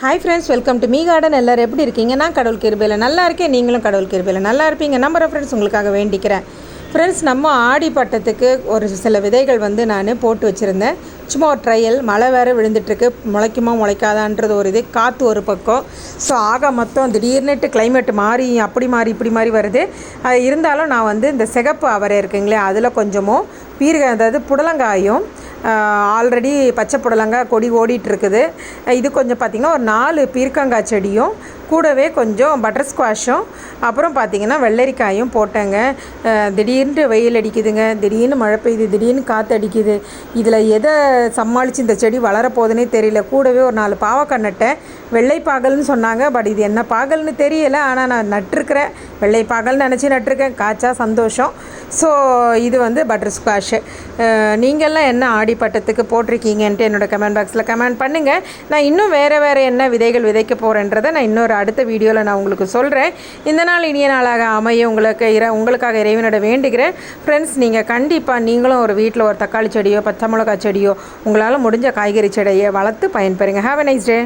Hi friends welcome to my garden எல்லோரும் எப்படி இருக்கீங்க? நான் கடவுள் கிருபையில் நல்லா இருக்கேன். நீங்களும் கடவுள் கிருபையில் நல்லா இருப்பீங்க. நம்புற ஃப்ரெண்ட்ஸ் உங்களுக்காக வேண்டிக்கிறேன். ஃப்ரெண்ட்ஸ் நம்ம ஆடி பட்டத்துக்கு ஒரு சில விதைகள் வந்து நான் போட்டு வச்சுருந்தேன். சும்மா ஒரு ட்ரையல் மழை வேறு விழுந்துட்டுருக்கு. முளைக்குமா முளைக்காதான்றது ஒரு இது. காற்று ஒரு பக்கம். ஸோ ஆக மொத்தம் திடீர்னுட்டு கிளைமேட் மாறி அப்படி மாறி இப்படி மாறி வருது. அது இருந்தாலும் நான் வந்து இந்த சிகப்பு அவரை இருக்குங்களே அதில் கொஞ்சமும் பீர்க அதாவது புடலங்காயும் ஆல்ரெடி பச்சை புடலங்காய் கொடி ஓடிட்டு இருக்குது இது கொஞ்சம் பார்த்திங்கன்னா ஒரு நாலு பீர்க்கங்காய் செடியும் கூடவே கொஞ்சம் பட்டர் ஸ்குவாஷும் அப்புறம் பார்த்திங்கன்னா வெள்ளரிக்காயும் போட்டேங்க. திடீர்னு வெயில் அடிக்குதுங்க திடீர்னு மழை பெய்யுது திடீர்னு காற்று அடிக்குது. இதில் எதை சமாளித்து இந்த செடி வளரப்போகுதுன்னே தெரியல. கூடவே ஒரு நாலு பாவக்காய் நட்டேன். வெள்ளை பாகல்னு சொன்னாங்க பட் இது என்ன பாகல்னு தெரியலை. ஆனால் நான் நட்டிருக்கிறேன். வெள்ளை பாகல்னு நினச்சி நட்டிருக்கேன். காய்ச்சா சந்தோஷம். ஸோ இது வந்து பட்டர் ஸ்குவாஷு நீங்கள்லாம் என்ன ஆடிப்பட்டத்துக்கு போட்டிருக்கீங்கன்ட்டு என்னோடய கமெண்ட் பாக்ஸில் கமெண்ட் பண்ணுங்கள் நான் இன்னும் வேறு வேறு என்ன விதைகள் விதைக்க போகிறேன்றதை நான் இன்னொரு அடுத்த வீடியோவில் நான் உங்களுக்கு சொல்கிறேன் இந்த நாள் இனிய நாளாக அமைய உங்களுக்கு இற உங்களுக்காக இறைவனோட வேண்டுகிறேன். ஃப்ரெண்ட்ஸ் நீங்கள் கண்டிப்பாக நீங்களும் ஒரு வீட்டில் ஒரு தக்காளி செடியோ பச்சை மிளகாய் செடியோ உங்களால் முடிஞ்ச காய்கறி செடியை வளர்த்து பயன்பெறுங்க. Have a nice day